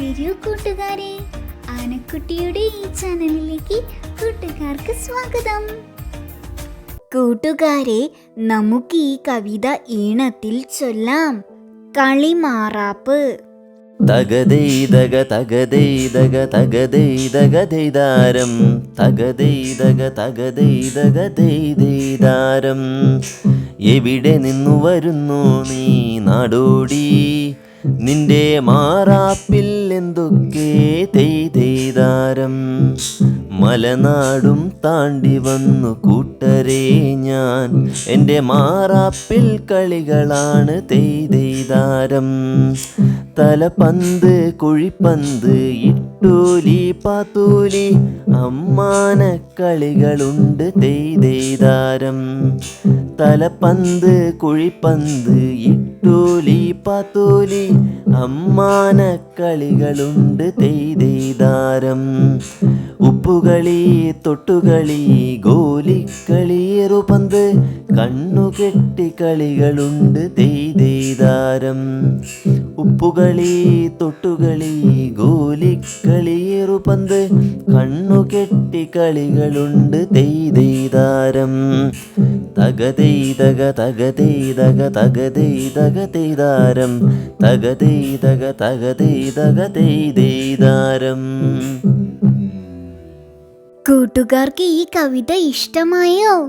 വരൂ കൂട്ടുകാരെ. ആനക്കുട്ടിയുടെ ഈ ചാനലിലേക്ക് കൂട്ടുകാർക്ക് സ്വാഗതം. കൂട്ടുകാരെ നമുക്ക് ഈ കവിത ഈണത്തിൽ ചൊല്ലാം. കളിമാറാപ്പ്. എവിടെ നിന്നു വരുന്നു നീ നാടോടി? നിന്റെ മാറാപ്പിൽ എന്തൊക്കെ തെയ്താരം? മലനാടും താണ്ടി വന്നു കൂട്ടരേ ഞാൻ. എന്റെ മാറാപ്പിൽ കളികളാണ് തെയ്താരം. തലപന്ത് കുഴിപ്പന്ത് ഇട്ടൂലി പാത്തൂലി അമ്മാന കളികളുണ്ട് തെയ്താരം. തലപന്ത് കുഴിപ്പന്ത് ഇട്ടൂലി പാത്തൂലി അമ്മാന കളികളുണ്ട് തെയ്താരം ഉപ്പുകളി തൊട്ടുകളി ഗോലിക്കളിയേറുപന്ത് കണ്ണുകെട്ടി കളികളുണ്ട് തെയ്തെയ്താരം. ഉപ്പുകളി തൊട്ടുകളി ഗോലിക്കളിയേറുപന്ത് കണ്ണുകെട്ടി കളികളുണ്ട് തെയ്തെയ്താരം. തകതെയ്തക തകതെയ്തക തകതെയ്തക തെയ്താരം. തകതെയ്തക തകതെയ്തക തെയ്താരം കൂട്ടുകാർക്ക് ഈ കവിത ഇഷ്ടമായോ?